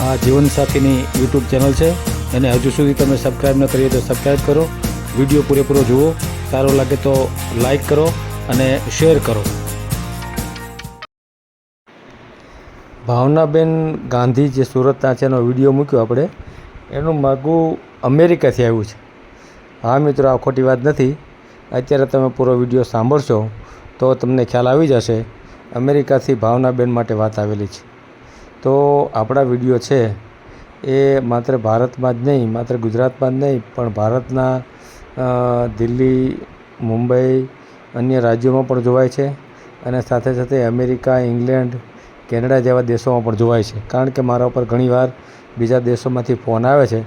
આ જીવનસાથીની YouTube channel છે. અને હજુ સુધી તમે સબસ્ક્રાઈબ ન કરીએ તો સબસ્ક્રાઈબ કરો. વીડિયો પૂરેપૂરો જુઓ. સારો લાગે તો લાઈક કરો અને શેર કરો. ભાવનાબેન ગાંધી જે સુરતના છે એનો વીડિયો મૂક્યો આપણે, એનું માગું અમેરિકાથી આવ્યું છે. હા મિત્રો, આ ખોટી વાત નથી. અત્યારે તમે પૂરો વીડિયો સાંભળશો તો તમને ખ્યાલ આવી જશે. અમેરિકાથી ભાવનાબેન માટે વાત આવેલી છે. તો આપણા વીડિયો છે એ માત્ર ભારતમાં જ નહીં, માત્ર ગુજરાતમાં જ નહીં, પણ ભારતના દિલ્હી, મુંબઈ, અન્ય રાજ્યોમાં પણ જોવાય છે અને સાથે સાથે અમેરિકા, ઇંગ્લેન્ડ, કેનેડા જેવા દેશોમાં પણ જોવાય છે. કારણ કે મારા ઉપર ઘણીવાર બીજા દેશોમાંથી ફોન આવે છે,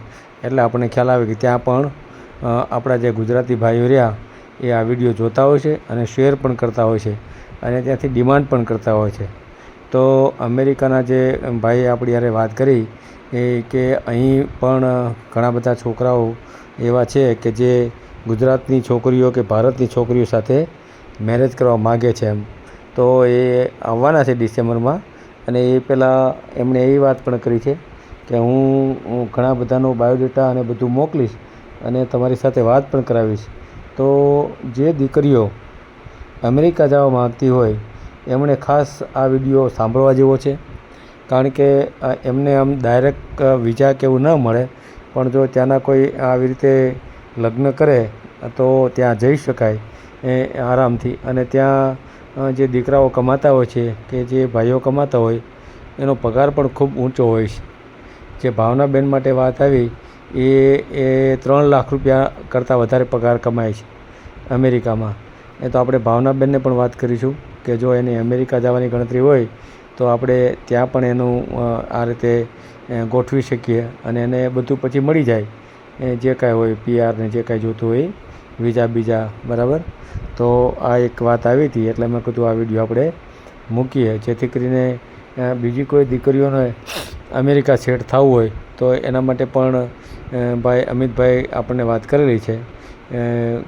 એટલે આપણને ખ્યાલ આવે કે ત્યાં પણ આપણા જે ગુજરાતી ભાઈઓ રહ્યા, એ આ વીડિયો જોતા હોય છે અને શેર પણ કરતા હોય છે અને ત્યાંથી ડિમાન્ડ પણ કરતા હોય છે. તો અમેરિકાના જે ભાઈએ આપણી યારે વાત કરી એ કે અહીં પણ ઘણા બધા છોકરાઓ એવા છે કે જે ગુજરાતની છોકરીઓ કે ભારતની છોકરીઓ સાથે મેરેજ કરવા માગે છે એમ. તો એ આવવાના છે ડિસેમ્બરમાં અને એ પહેલાં એમણે એવી વાત પણ કરી છે કે હું હું ઘણા બધાનો બાયોડેટા અને બધું મોકલીશ અને તમારી સાથે વાત પણ કરાવીશ. તો જે દીકરીઓ અમેરિકા જવા માગતી હોય એમણે ખાસ આ વીડિયો સાંભળવા જેવો છે. કારણ કે એમને આમ ડાયરેક્ટ વિઝા કે એવું ન મળે, પણ જો ત્યાંના કોઈ આવી રીતે લગ્ન કરે, તો ત્યાં જઈ શકાય, એ આરામથી. અને ત્યાં જે દીકરાઓ કમાતા હોય છે, કે જે ભાઈઓ કમાતા હોય, એનો પગાર પણ ખૂબ ઊંચો હોય છે. જે ભાવનાબેન માટે વાત આવી, એ એ ત્રણ લાખ રૂપિયા કરતાં વધારે પગાર કમાય છે અમેરિકામાં. એ તો આપણે ભાવનાબેનને પણ વાત કરીશું. કે જો એની અમેરિકા જવાની ગણતરી હોય, તો આપણે ત્યાં પણ એનું આ રીતે ગોઠવી શકીએ અને એને બધું પછી મળી જાય. એ જે કાંઈ હોય પીઆરને જે કાંઈ જોતું હોય વિઝા બીજા, બરાબર? તો આ એક વાત આવી હતી, એટલે મેં કીધું આ વીડિયો આપણે મૂકીએ. જેથી કરીને બીજી કોઈ દીકરીઓને અમેરિકા સેટ થવું હોય, તો એના માટે પણ ભાઈ અમિતભાઈ આપણને વાત કરેલી છે.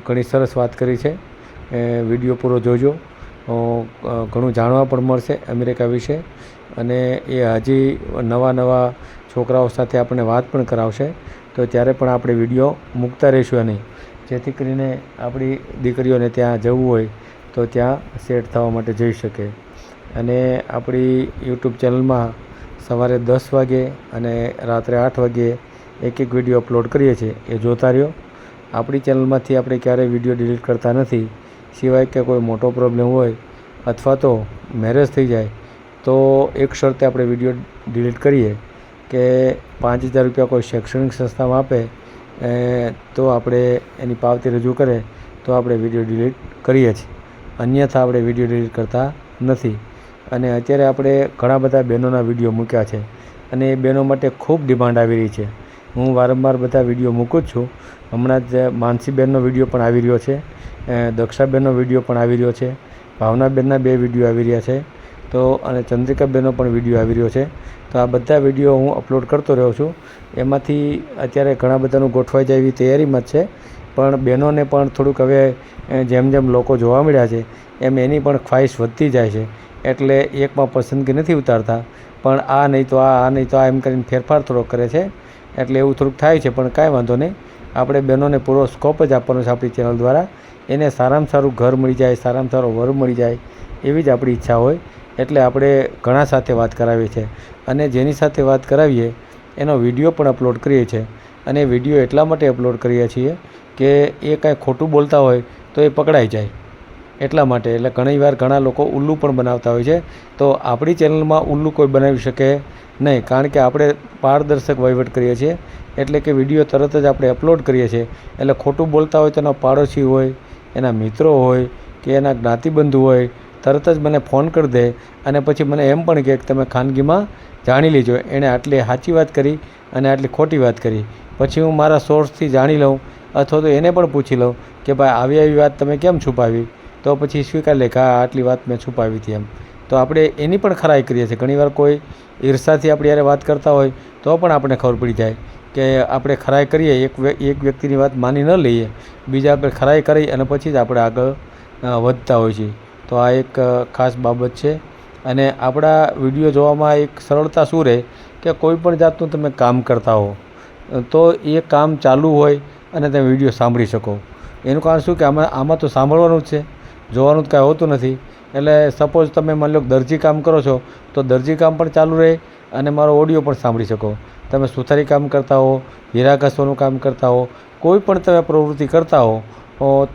ઘણી સરસ વાત કરી છે. વીડિયો પૂરો જોજો. ઘણું જાણવા પણ મળશે અમેરિકા વિશે. અને એ હજી નવા નવા છોકરાઓ સાથે આપણને વાત પણ કરાવશે. તો ત્યારે પણ આપણે વીડિયો મૂકતા રહીશું નહીં જેથી કરીને આપણી દીકરીઓને ત્યાં જવું હોય તો ત્યાં સેટ થવા માટે જઈ શકે. અને આપણી યુટ્યુબ ચેનલમાં સવારે દસ વાગે અને રાત્રે આઠ વાગે એક એક વીડિયો અપલોડ કરીએ છીએ. એ જોતા રહ્યો. આપણી ચેનલમાંથી આપણે ક્યારેય વીડિયો ડિલીટ કરતા નથી. સિવાય કે કોઈ મોટો પ્રોબ્લેમ હોય અથવા તો મેરેજ થઈ જાય, તો એક શરતે આપણે વીડિયો ડિલીટ કરીએ કે પાંચ હજાર રૂપિયા કોઈ શૈક્ષણિક સંસ્થામાં આપે તો આપણે એની પાવતી રજૂ કરે, તો આપણે વીડિયો ડિલીટ કરીએ છીએ. અન્યથા આપણે વીડિયો ડિલીટ કરતા નથી. અને અત્યારે આપણે ઘણા બધા બહેનોના વીડિયો મૂક્યા છે. અને એ બહેનો માટે ખૂબ ડિમાન્ડ આવી રહી છે. હું વારંવાર બધા વીડિયો મૂકું જ છું. હમણાં જ માનસીબેનનો વીડિયો પણ આવી રહ્યો છે દક્ષાબેનનો વીડિયો પણ આવી રહ્યો છે, ભાવનાબેનના બે વીડિયો આવી રહ્યા છે, તો, અને ચંદ્રિકાબેનનો પણ વીડિયો આવી રહ્યો છે. તો આ બધા વીડિયો હું અપલોડ કરતો રહ્યો છું. એમાંથી અત્યારે ઘણા બધાનું ગોઠવાઈ જાય એવી તૈયારીમાં જ છે, પણ બહેનોને પણ થોડુંક હવે જેમ જેમ લોકો જોવા મળ્યા છે, એમ એની પણ ખ્વાહિશ વધતી જાય છે, એટલે એકમાં પસંદગી નથી ઉતારતા. પણ આ નહીં તો આ આ નહીં તો આ એમ કરીને ફેરફાર થોડોક કરે છે. એટલે એવું થોડુંક થાય છે, પણ કાંઈ વાંધો નહીં. આપણે બહેનોને પૂરો સ્કોપ જ આપવાનો છે આપણી ચેનલ દ્વારા. એને સારામાં સારું ઘર મળી જાય, સારામાં સારો વર મળી જાય, એવી જ આપણી ઈચ્છા હોય. એટલે આપણે ઘણા સાથે વાત કરાવીએ છીએ. અને જેની સાથે વાત કરાવીએ, એનો વીડિયો પણ અપલોડ કરીએ છીએ. અને વીડિયો એટલા માટે અપલોડ કરીએ છીએ કે એ કાંઈ ખોટું બોલતા હોય તો એ પકડાઈ જાય. એટલા માટે એટલે ઘણીવાર ઘણા લોકો ઉલ્લુ પણ બનાવતા હોય છે. તો આપણી ચેનલમાં ઉલ્લુ કોઈ બનાવી શકે નહીં, કારણ કે આપણે પારદર્શક વહીવટ કરીએ છીએ. એટલે કે વીડિયો તરત જ આપણે અપલોડ કરીએ છીએ. એટલે ખોટું બોલતા હોય તો એના પાડોશી હોય, એના મિત્રો હોય કે એના જ્ઞાતિબંધુ હોય, તરત જ મને ફોન કરી દે અને પછી મને એમ પણ કહે કે તમે ખાનગીમાં જાણી લેજો. એણે આટલી સાચી વાત કરી અને આટલી ખોટી વાત કરી. પછી હું મારા સોર્સથી જાણી લઉં અથવા તો એને પણ પૂછી લઉં કે ભાઈ આવી આવી વાત તમે કેમ છુપાવી? તો પછી સ્વીકાર લે કે આટલી વાત મેં છુપાવી હતી એમ. તો આપણે એની પણ ખરાઈ કરીએ છીએ. ઘણીવાર કોઈ ઈર્ષાથી આપણે યારે વાત કરતા હોય, તો પણ આપણે ખબર પડી જાય કે આપણે ખરાઈ કરીએ, એક એક વ્યક્તિની વાત માની ન લઈએ, બીજા આપણે ખરાઈ કરી અને પછી જ આપણે આગળ વધતા હોય છે તો આ એક ખાસ બાબત છે. અને આપણા વીડિયો જોવામાં એક સરળતા શું રહે કે કોઈ પણ જાતનું તમે કામ કરતા હો તો એ કામ ચાલુ હોય અને તમે વીડિયો સાંભળી શકો. એનું કારણ શું કે આમાં આમાં તો સાંભળવાનું જ છે. જોવાનું જ કાંઈ હોતું નથી. એટલે સપોઝ તમે માની લો દરજી કામ કરો છો, તો દરજી કામ પણ ચાલુ રહે અને મારો ઓડિયો પણ સાંભળી શકો. તમે સુથારી કામ કરતા હો, હીરા ઘસવાનું કામ કરતા હો, કોઈ પણ તમે પ્રવૃત્તિ કરતા હો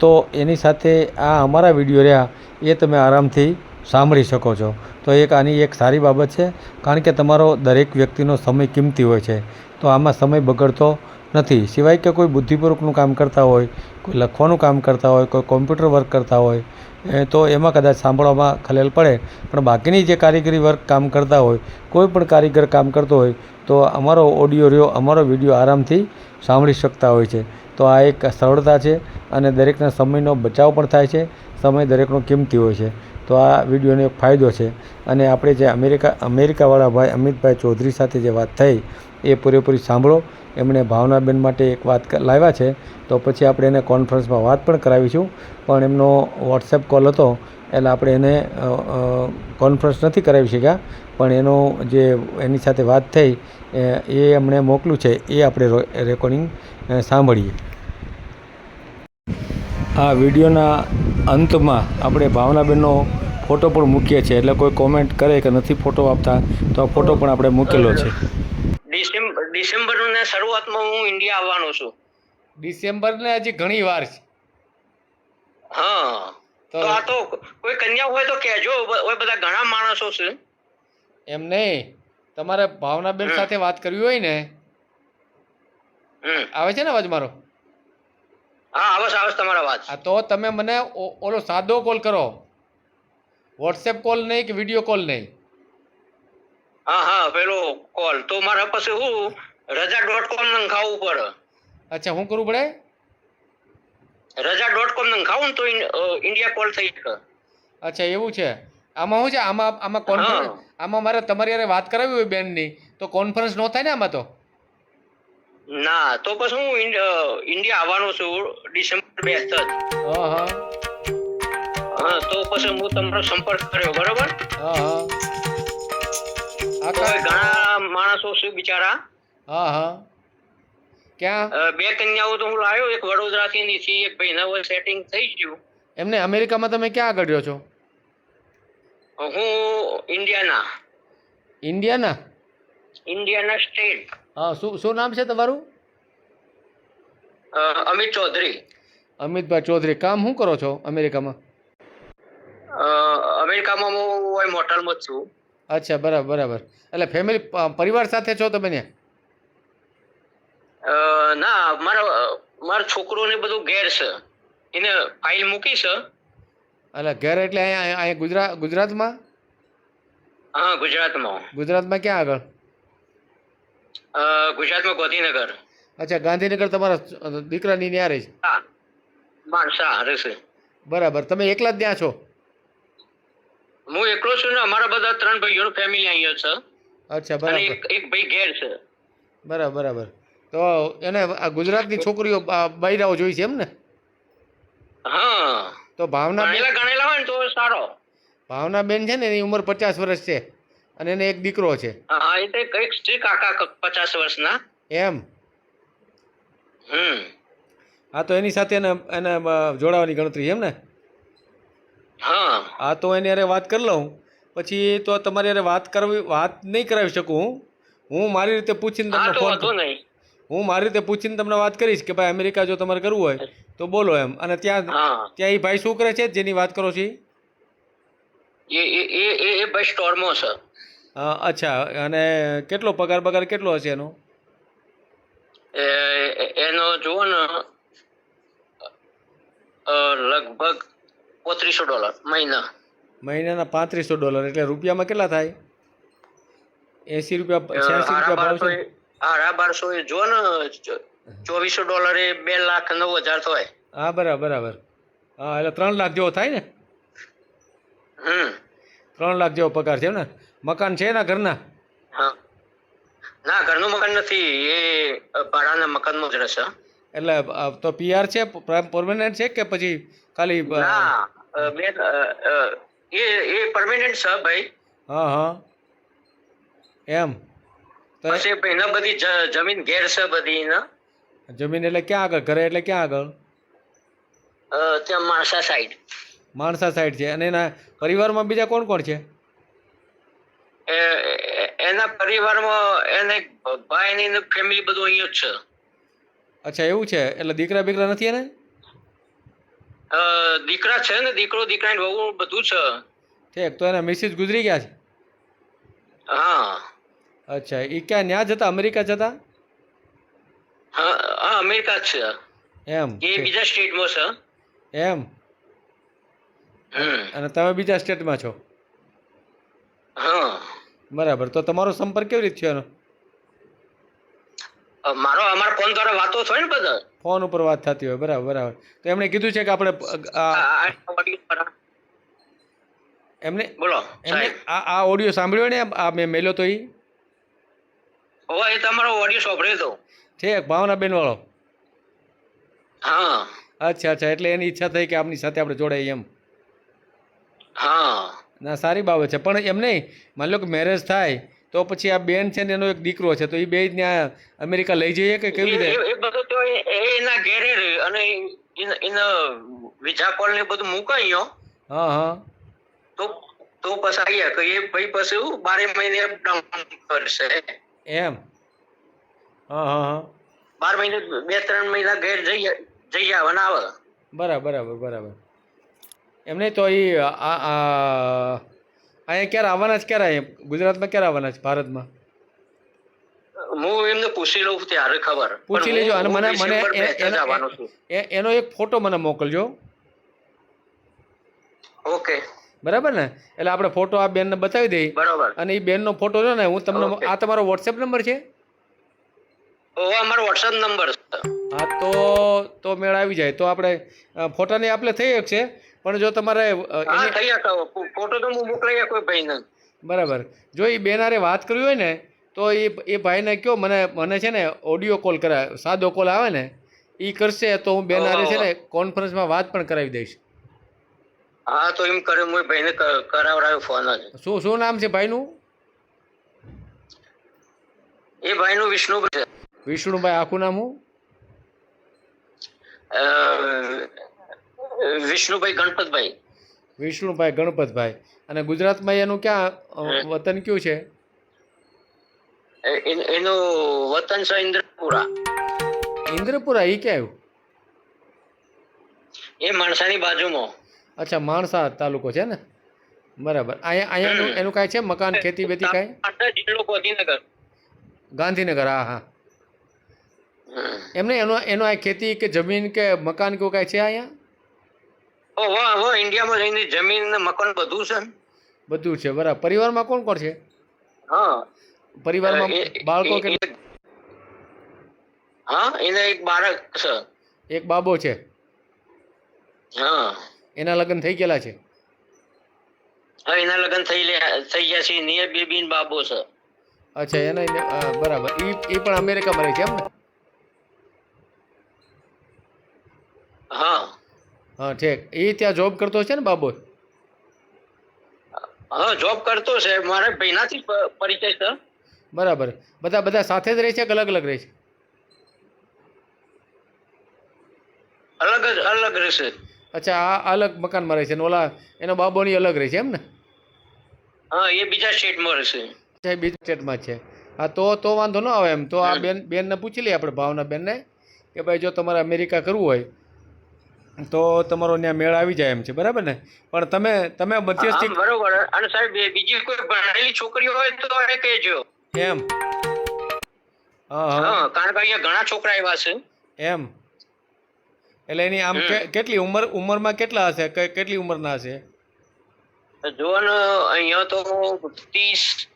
તો એની સાથે આ અમારા વીડિયો રહ્યા, એ તમે આરામથી સાંભળી શકો છો. તો એક આની એક સારી બાબત છે, કારણ કે તમારો દરેક વ્યક્તિનો સમય કિંમતી હોય છે. તો આમાં સમય બગડતો નથી. સિવાય કે કોઈ બુદ્ધિપૂર્વકનું કામ કરતા હોય, કોઈ લખવાનું કામ કરતા હોય, કોઈ કોમ્પ્યુટર વર્ક કરતા હોય તો એમાં કદાચ સાંભળવામાં ખલેલ પડે. પણ બાકીની જે કારીગરી વર્ક કામ કરતા હોય, કોઈ પણ કારીગર કામ કરતો હોય, તો અમારો ઓડિયો રહ્યો, અમારો વીડિયો આરામથી સાંભળી શકતા હોય છે. તો આ એક સરળતા છે અને દરેકના સમયનો બચાવ પણ થાય છે, સમય દરેકનો કિંમતી હોય છે. તો આ વિડીયોનો એક ફાયદો છે. અને આપણે જે અમેરિકા, અમેરિકાવાળા ભાઈ અમિતભાઈ ચૌધરી સાથે જે વાત થઈ એ પૂરેપૂરી સાંભળો. એમણે ભાવનાબેન માટે એક વાત લાવ્યા છે. તો પછી આપણે એને કોન્ફરન્સમાં વાત પણ કરાવીશું. પણ એમનો વોટ્સએપ કોલ હતો, એટલે આપણે એને કોન્ફરન્સ નથી કરાવી શક્યા. પણ એનો જે એની સાથે વાત થઈ, એ એમણે મોકલ્યું છે. એ આપણે રેકોર્ડિંગ સાંભળીએ. આ વિડીયોના અંતમાં આપણે ભાવનાબેનનો ફોટો પણ મૂકીએ છીએ. એટલે કોઈ કોમેન્ટ કરે કે નથી ફોટો આપતા, તો આ ફોટો પણ આપણે મૂકેલો છે ડિસેમ્બર ડિસેમ્બરના શરૂઆતમાં હું ઇન્ડિયા છો. ડિસેમ્બર ને હજી ઘણી વાર છે. હા. તો આ તો કોઈ કન્યા હોય તો કહેજો ઓય બધા ઘણા માણસો છે. એમ નહીં. તમારે ભાવનાબેન સાથે વાત કરવી હોય ને આવે છે ને અવાજ મારો? હા આવે આવસ તમારો અવાજ. તો તમે મને ઓલો સાદો કોલ કરો. વોટ્સએપ કોલ નહીં કે વીડિયો કોલ નહીં? હા હા પેલો કોલ. તો મારા પાસે હું? રજા ડોટ કોમ નંખાવું પડે. અચ્છા શું કરવું પડે રજા ડોટ કોમ ને તો ઇન્ડિયા કોલ થઈ અચ્છા એવું છે. આમાં શું છે? આમાં આમાં કોન્ફરન્સ આમાં મારે તમારી યારે વાત કરાવી હોય બેનની. તો કોન્ફરન્સ નો થાય ને આમાં તો? ના તો પછી હું ઇન્ડિયા આવવાનો છું ડિસેમ્બર બે જ હા હા. હા તો પછી હું તમારો સંપર્ક કર્યો બરોબર? હા હા. ઘણા માણસો છે બિચારા. હા હા. ક્યાં? બે કન્યાઓ તો હું લાવ્યો એક વડોદરાથી ની છે એક ભાઈના હવે સેટિંગ થઈ ગયું. એમને અમેરિકામાં તમે ક્યાં આગળ રહ્યો છો? હું ઇન્ડિયાના. ઇન્ડિયાના? ઇન્ડિયાના સ્ટેટ હા શું શું નામ છે તમારું? અમિત ચૌધરી. અમિતભાઈ ચૌધરી કામ શું કરો છો અમેરિકામાં? અમેરિકામાં હું હોય મોટલમાં છું. અચ્છા બરાબર બરાબર. એટલે ફેમિલી પરિવાર સાથે છો તમે ત્યાં ના મારા મારો છોકરો ને બધું ઘેર છે. એને ફાઇલ મૂકી છે. એટલે ઘેર એટલે અહીંયા અહીંયા ગુજરાત ગુજરાતમાં? હા ગુજરાતમાં. ગુજરાતમાં ક્યાં આગળ? ગુજરાતમાં ગાંધીનગર. અચ્છા ગાંધીનગર તમારા દીકરાની ત્યાં રહે છે? હા. માણસા રહેશે બરાબર. તમે એકલા જ ત્યાં છો? હું એકલો છું ને અમારા બધા ત્રણ ભાઈઓનું ફેમિલી અહીંયા છે. અચ્છા બરાબર. એક એક ભાઈ ઘેર છે. બરાબર બરાબર. તો એને આ ગુજરાતની છોકરીઓ બૈરાઓ જોઈ છે એમ ને? હા. તો ભાવના ગણેલા ગણેલા હોય ને તો સારો. ભાવના બેન છે ને એની ઉંમર પચાસ વર્ષ છે અને એને એક દીકરો છે. હા એ તો કંઈક છે કાકા પચાસ વર્ષના. એમ? હમ. હા તો એની સાથે એને એને જોડાવાની ગણતરી છે એમ ને? હા. હા તો એની અરે વાત કરી લઉં. પછી તો તમારી અરે વાત કરવી વાત નહીં કરાવી શકું હું. હું મારી રીતે પૂછીને તમને ફોન નહીં. હું મારી રીતે પૂછીને તમને વાત કરીશ કે ભાઈ અમેરિકા જો તમારે કરવું હોય તો બોલો એમ. અને ત્યાં ત્યાં એ ભાઈ શું કરે છે? જેની વાત કરો છો એ એ એ એ ભાઈ સ્ટોરમાં છે. અચ્છા. અને કેટલો પગાર પગાર કેટલો હશે એનો? એનો જુઓ ને લગભગ પોત્રીસો ડોલર મહિના. મહિનાના પાંત્રીસો ડોલર. એટલે રૂપિયામાં કેટલા થાય? એસી રૂપિયા છ્યાસી રૂપિયા ભાવ છે હારા બારસો એ જો ને ચોવીસો ડોલર એ બે લાખ નવ હજાર થાય. હા બરાબર બરાબર. હા એટલે ત્રણ લાખ જેવો થાય ને? હમ. ત્રણ લાખ જેવો પગાર છે ને મકાન છે ને ઘરના? હા. ના ઘરનું મકાન નથી એ ભાડાના મકાનમાં જ રહેશે. એટલે તો પીઆર છે પરમેનન્ટ છે કે પછી ખાલી ના અ, એ એ પરમેનન્ટ છે ભાઈ. હા હા. એમ? પછી એના બધી જમીન ઘેર છે બધી એના. જમીન એટલે ક્યાં આગળ? ઘરે એટલે ક્યાં આગળ? ત્યાં માણસા સાઈડ માણસા સાઈડ છે. અને એના પરિવારમાં બીજા કોણ કોણ છે? એના પરિવારમાં એને ભાઈ ની ફેમિલી બધું અહીંયા જ છે. અચ્છા એવું છે? એટલે દીકરા બીકરા નથી એને? દીકરા છે ને દીકરો દીકરા વહુ બધું છે. ઠીક તો એના મિસિસ ગુજરી ગયા છે? હા. અચ્છા એ ક્યાં ન્યા જતા? અમેરિકા જતા? હા હા અમેરિકા જ છે. એમ એ બીજા સ્ટેટમાં છે. એમ? અને તમે બીજા સ્ટેટમાં છો? હા. બરાબર તો તમારો સંપર્ક કેવી રીતે થયો મારો અમારા ફોન દ્વારા વાતો થાય ને બધા? ફોન ઉપર વાત થતી હોય બરાબર બરાબર. તો એમણે કીધું છે કે આપણે. એમને બોલો એમને આ આ ઓડિયો સાંભળ્યો ને આ મેં મેલ્યો તો એ હવે એ તમારો ઓડિયો સાંભળ્યો તો ઠીક ભાવનાબેન વાળો હા. અચ્છા અચ્છા એટલે એની ઈચ્છા થઈ કે આપની સાથે આપણે જોડાઈએ એમ. હા. ના સારી બાબત છે. પણ એમ નહીં માની લો કે મેરેજ થાય તો પછી આ બેન છે ને એનો એક દીકરો છે તો એ બે ત્યાં અમેરિકા લઈ જઈએ કે કેવી રીતે? એ- બધું તો એના ઘેરે અને એને- વિઝા કોલ ને બધું મુકાયો હા હા. તો તો પછી આયા કે એ ભાઈ પછી બારે મહિને અપડાઉન કરશે. એમ. હા હા હા. બાર મહિને બે ત્રણ મહિના ઘેર જઈ જઈ આવવાના આવે. બરાબર બરાબર બરાબર. એમને તો એ અહીંયા ક્યારે આવવાના જ ક્યારે અહીંયા? ગુજરાતમાં ક્યારે આવવાના છે ભારતમાં? હું એમને પૂછી લઉં ત્યારે ખબર. પૂછી લેજો અને મને મને એનો એક ફોટો મને મોકલજો. ઓકે. બરાબર ને? એટલે આપણે ફોટો આ બેનને બતાવી દઈએ. બરાબર. અને એ બેનનો ફોટો છે ને હું તમને આ તમારો વોટ્સએપ નંબર છે? અમારો વોટ્સએપ નંબર હા તો તો મેળ આવી જાય. તો આપણે ફોટાની આપણે થઈ શકશે. પણ જો તમારે ફોટો તો હું મોકલાઈ કોઈ ભાઈને. બરાબર. જો એ બેન હારે વાત કરવી હોય ને તો એ એ ભાઈને કહો મને મને છે ને ઓડિયો કોલ કરાવે સાદો કોલ આવે ને એ કરશે તો હું બેન હારે છે ને કોન્ફરન્સમાં વાત પણ કરાવી દઈશ. હા તો એમ કરે હું ભાઈને કરાવડાવ્યો ફોન જ. શું શું નામ છે ભાઈનું? એ ભાઈનું વિષ્ણુ છે. વિષ્ણુભાઈ આખું નામ હું વિષ્ણુભાઈ ગણપતભાઈ. વિષ્ણુભાઈ ગણપતભાઈ. અને ગુજરાતમાં એનું ક્યાં વતન કયું છે? એનું વતન છે ઇન્દ્રપુરા. ઇન્દ્રપુરા એ ક્યાં આવ્યું? એ માણસાની બાજુમાં. અચ્છા માણસા તાલુકો છે ને? બરાબર. અહીંયા અહીંયા એનું કાંઈ છે? મકાન ખેતી બેતી કાંઈ? ગાંધીનગર. ગાંધીનગર હા હા. એમને એનો એનો આ ખેતી કે જમીન કે મકાન કેવું કાંઈ છે અહીંયા? ઓ વાહ વાહ ઇન્ડિયામાં રહીને જમીન ને મકાન બધું છે બધું છે બરાબર. પરિવારમાં કોણ કોણ છે? હા. પરિવારમાં બાળકો કે હા એને એક બાળક છે. એક બાબો છે. હા. એના લગ્ન થઈ ગયેલા છે? હા એના લગ્ન થઈ થઈ ગયા છે. નિયર બેબી ને બાબો છે. અચ્છા એના બરાબર. એ એ પણ અમેરિકામાં રહે છે એમ ને? હા. હા ઠીક. એ ત્યાં જોબ કરતો છે ને બાબો? હા જોબ કરતો છે. મારે ભાઈનાથી પરિચય છે. બરાબર. બધા બધા સાથે જ રહે છે કે અલગ અલગ રહે છે? અલગ જ અલગ રહેશે. અચ્છા આ અલગ મકાનમાં રહે છે ઓલા એનો બાબોની અલગ રહે છે એમ ને? હા એ બીજા સ્ટેટમાં રહેશે. અચ્છા બીજા સ્ટેટમાં છે. હા તો તો વાંધો ન આવે એમ. તો આ બેન બેનને પૂછી લઈએ આપણે ભાવના બેનને કે ભાઈ જો તમારે અમેરિકા કરવું હોય તો તમારો ત્યાં મેળ આવી જાય એમ છે બરાબર ને? પણ તમે તમે મધ્યસ્થી બરોબર. અને સાહેબ બીજી કોઈ ભણેલી છોકરીઓ હોય તો એ કહેજો. એમ? હા હા. કારણ કે અહીંયા ઘણા છોકરા એવા છે. એમ? એટલે એની આમ કેટલી ઉંમર ઉંમરમાં કેટલા હશે? કેટલી ઉંમરના હશે? જો ને અહીંયા તો ત્રીસ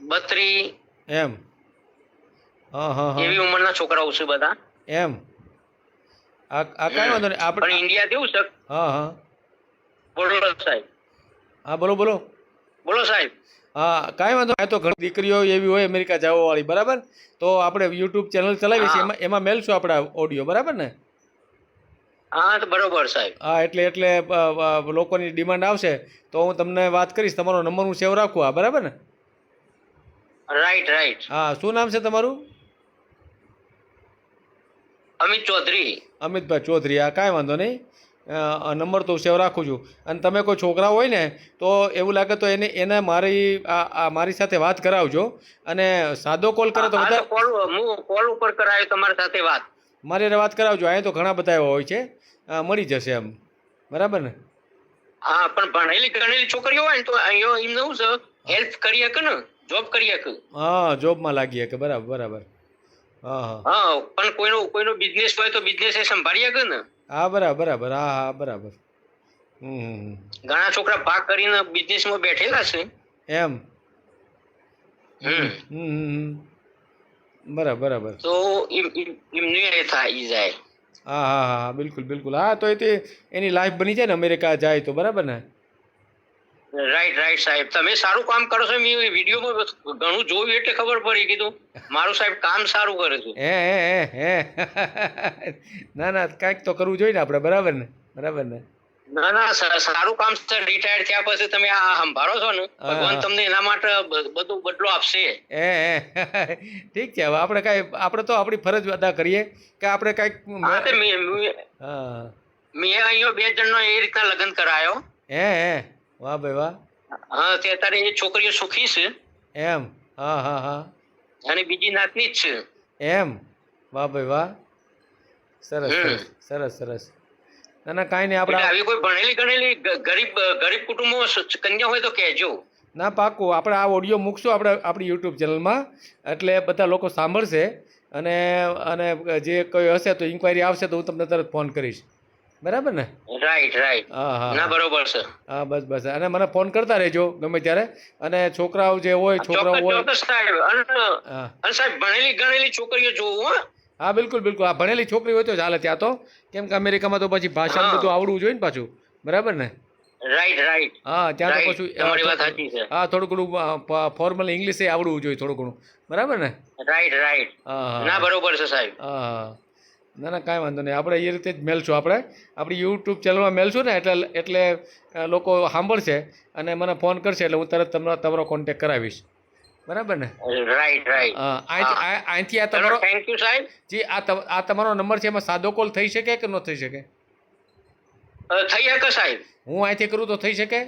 બત્રી એમ. હા હા હા. એવી ઉંમરના છોકરાઓ છે બધા. એમ. આ આ કાંઈ વાંધો નહીં. આપણે ઇન્ડિયા કેવું છે? હા હા. બોલો સાહેબ. હા બોલો બોલો. બોલો સાહેબ. હા કાંઈ વાંધો. આ તો ઘણી દીકરીઓ એવી હોય અમેરિકા જવાવાળી બરાબર? તો આપણે યુટ્યુબ ચેનલ ચલાવી છે એમાં એમાં મેલશું આપણા ઓડિયો બરાબર ને? હા તો બરોબર સાહેબ. હા એટલે એટલે લોકોની ડિમાન્ડ આવશે. તો હું તમને વાત કરીશ. તમારો નંબર હું સેવ રાખું આ બરાબર ને? Right right. હા શું નામ છે તમારું? અમિત ચૌધરી. અમિતભાઈ ચૌધરી. આ કાંઈ વાંધો નહીં. નંબર તો સેવ રાખું છું. અને તમે કોઈ છોકરા હોય ને તો એવું લાગે તો એને એને મારી આ મારી સાથે વાત કરાવજો. અને સાદો કોલ કરે તો બધા વધારે કોલ હું કોલ ઉપર કરાવી તમારી સાથે વાત. મારી વાત કરાવજો. અહીંયા તો ઘણા બધા એવા હોય છે. મળી જશે એમ. બરાબર ને? હા પણ ભણેલી ગણેલી છોકરીઓ હોય ને તો અહીંયા એમ નવું છે. હેલ્પ કરી શકે ને? જોબ કરી શકે હા જોબમાં લાગી શકે બરાબર બરાબર. હા હા. હા પણ કોઈનો કોઈનો બિઝનેસ હોય તો બિઝનેસ એ સંભાળી શકે ને? હા બરાબર બરાબર હા હા બરાબર. હમ. ઘણા છોકરા ભાગ કરીને બિઝનેસમાં બેઠેલા છે. એમ? હમ. બરાબર બરાબર. તો થાય જાય. હા હા હા હા બિલકુલ બિલકુલ. હા તો એ તે એની લાઈફ બની જાય ને અમેરિકા જાય તો બરાબર ને? રાઈટ રાઈટ સાહેબ. તમે સારું કામ કરો છો. મેં વિડીયોમાં ઘણું જોયું એટલે ખબર પડી. કીધું મારું સાહેબ કામ સારું કરે છે. હે હે હે ના ના કાંઈક તો કરવું જોઈએ ને આપણે. બરાબર ને? બરાબર ને? ના ના સારું કામ છે. રિટાયર થયા પછી તમે આ સંભાળો છો ને ભગવાન તમને એના માટે બધું બદલો આપશે. હે હે ઠીક છે. હવે આપણે કાંઈ આપણે તો આપણી ફરજ અદા કરીએ કે આપણે કાંઈક હા મેં અહીંયા બે જણનો એ રીતના લગ્ન કરાયો. હે હે વાહ ભાઈ વાહ. હા તે અત્યારે એ છોકરીઓ સુખી છે. એમ? હા હા હા. અને બીજી નાતની જ છે. એમ? વાહ ભાઈ વાહ. સરસ. સરસ સરસ ના ના કાંઈ નહીં આપણે આવી કોઈ ભણેલી ગણેલી ગરીબ ગરીબ કુટુંબો કન્યા હોય તો કહેજો. ના પાકું. આપણે આ ઓડિયો મૂકશું આપણે આપણી યુટ્યુબ ચેનલમાં એટલે બધા લોકો સાંભળશે. અને અને જે કોઈ હશે તો ઇન્ક્વાયરી આવશે તો હું તમને તરત ફોન કરીશ. બરાબર ને? રાઈટ રાઈટ હા ના બરોબર છે. હા બસ બસ. અને મને ફોન કરતા રહેજો ગમે ત્યારે. અને છોકરાઓ જે હોય છોકરાઓ હોય અને સાહેબ ભણેલી ગણેલી છોકરીઓ જોવું હો. હા બિલકુલ બિલકુલ. આ ભણેલી છોકરી હોય તો ચાલે ત્યાં તો. કેમ કે અમેરિકામાં તો પછી ભાષા બધું આવડવું જોઈએ ને પાછું. બરાબર ને? રાઈટ રાઈટ હા ત્યાં તો પછી તમારી વાત સાચી છે. હા થોડું ઘણું ફોર્મલ ઇંગ્લિશ એ આવડવું જોઈએ થોડું ઘણું. બરાબર ને? રાઈટ રાઈટ હા ના બરોબર છે સાહેબ. હા. ના ના કાંઈ વાંધો નહીં. આપણે એ રીતે જ મેલશું આપણે. આપણી યુટ્યુબ ચેનલમાં મેલશું ને એટલે એટલે લોકો સાંભળશે અને મને ફોન કરશે એટલે હું તરત તમને તમારો કોન્ટેક કરાવીશ. બરાબર ને? રાઈટ રાઈટ હા અહીંથી આ- તમારો થેન્ક યુ સાહેબ. જી આ આ તમારો નંબર છે એમાં સાદો કોલ થઈ શકે કે ન થઈ શકે? થઈ શકે સાહેબ. હું અહીંથી કરું તો થઈ શકે?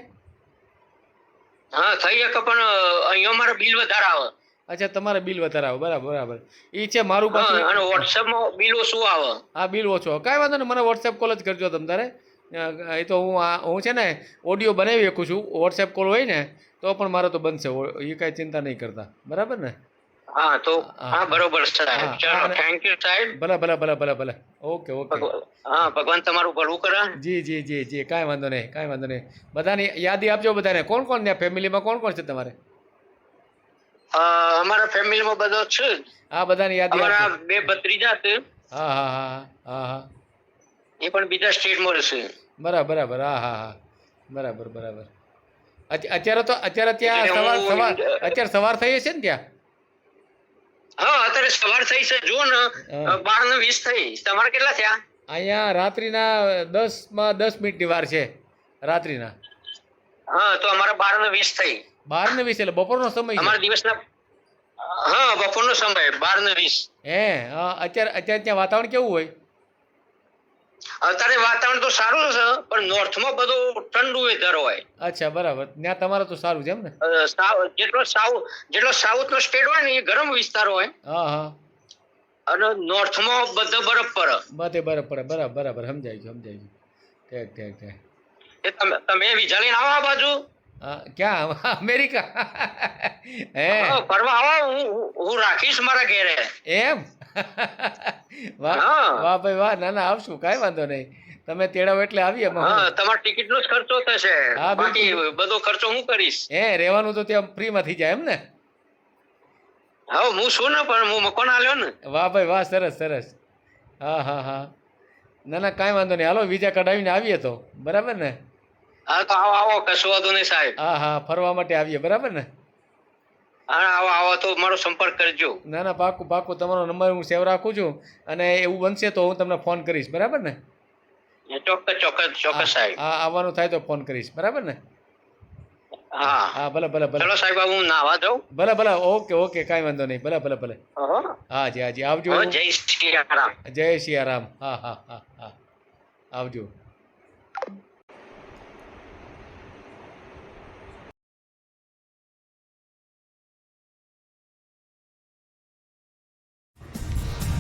હા થઈ શકે પણ અહીંયા મારે બિલ વધારે આવે. અચ્છા તમારે બિલ વધારે આવે બરાબર બરાબર. એ છે મારું હા અને વોટ્સએપમાં બિલ ઓછું આવે? હા બિલ ઓછો કાંઈ વાંધો નહીં મને વોટ્સએપ કોલ જ કરજો તમ તારે. એ તો હું આ હું છે ને ઓડિયો બનાવી શકું છું. વોટ્સએપ કોલ હોય ને તો પણ મારો તો બનશે. એ કાંઈ ચિંતા નહીં કરતા. બરાબર ને? હા તો હા. બરોબર સાહેબ ચલો થેન્ક યુ સાહેબ. ભલે ભલે ભલે ભલે ભલે. ઓકે ઓકે હા ભગવાન તમારું ભલું કરે? જી જી જી જી. કાંઈ વાંધો નહીં કાંઈ વાંધો નહીં. બધાની યાદી આપજો બધાને. કોણ કોણ ત્યાં? ફેમિલીમાં કોણ કોણ છે તમારે? અમારા ફેમિલીમાં બધો છે હા બધાની યાદ અમારા બે ભત્રીજા છે. હા હા હા હા હા. એ પણ બીજા સ્ટેટમાં રહેશે. બરાબર બરાબર. હા હા હા. બરાબર બરાબર. અત્યારે તો અત્યારે ત્યાં સવાર સવાર અત્યારે સવાર થઈ છે ને ત્યાં? હા અત્યારે સવાર થઈ છે. જુઓ ને બાર ને વીસ થઈ. તમારે કેટલા થયા? અહીંયા રાત્રિના દસમાં દસ મિનિટની વાર છે. રાત્રિના. હા તો અમારા બાર ને વીસ થઈ. બાર ને વીસ એટલે બપોરનો સમય અમારા દિવસના હા બપોરનો સમય બાર ને વીસ. હે અત્યારે અત્યારે ત્યાં વાતાવરણ કેવું હોય? અત્યારે વાતાવરણ તો સારું છે પણ નોર્થમાં બધું ઠંડુ વેધર હોય. અચ્છા બરાબર. ત્યાં તમારે તો સારું છે એમ ને? જેટલો સાઉથ જેટલો સાઉથ નો સ્ટેટ હોય ને એ ગરમ વિસ્તાર હોય. હા હા. અને નોર્થમાં બધો બરફ પડે બધે બરફ પડે બરાબર બરાબર. સમજાય ગયું સમજાય ગયું ઠીક ઠીક ઠીક. તમે તમે વિઝા લઈને આવો આ બાજુ. ક્યાં? અમેરિકા? હે? ફરવા આવો હું હું- રાખીશ મારા ઘેરે. એમ? વાહ વાહ ભાઈ વાહ ના ના આવશું કાંઈ વાંધો નહીં. તમે તેડાવ એટલે આવીએ એમાં હા. તમારા ટિકિટ નો જ ખર્ચો થશે. હા, બાકી બધો ખર્ચો હું કરીશ. હે રહેવાનું તો ત્યાં ફ્રીમાં થઈ જાય એમ ને? હા હું છું ને પણ હું મકાન આલ્યો ને. વાહ ભાઈ વાહ સરસ સરસ. હા હા હા. ના ના કાંઈ વાંધો નહીં. હાલો વિઝા કઢાવીને આવીએ તો. બરાબર ને? હા તો આવો આવો કશું વાંધો નહીં સાહેબ. હા હા ફરવા માટે આવીએ બરાબર ને? હા આવો આવો તો મારો સંપર્ક કરજો. ના ના પાકું પાકું તમારો નંબર હું સેવ રાખું છું અને એવું બનશે તો હું તમને ફોન કરીશ બરાબર ને? ચોક્કસ ચોક્કસ ચોક્કસ સાહેબ. હા આવવાનું થાય તો ફોન કરીશ બરાબર ને? હા. હા ભલે ભલે ભલે. ચલો સાહેબ હું નાવા જાઉં ભલે ભલે ઓકે ઓકે કાંઈ વાંધો નહીં. ભલે ભલે ભલે. હો. હાજી હાજી આવજો. જય શ્રી રામ. જય સિયારામ હા હા હા હા. આવજો.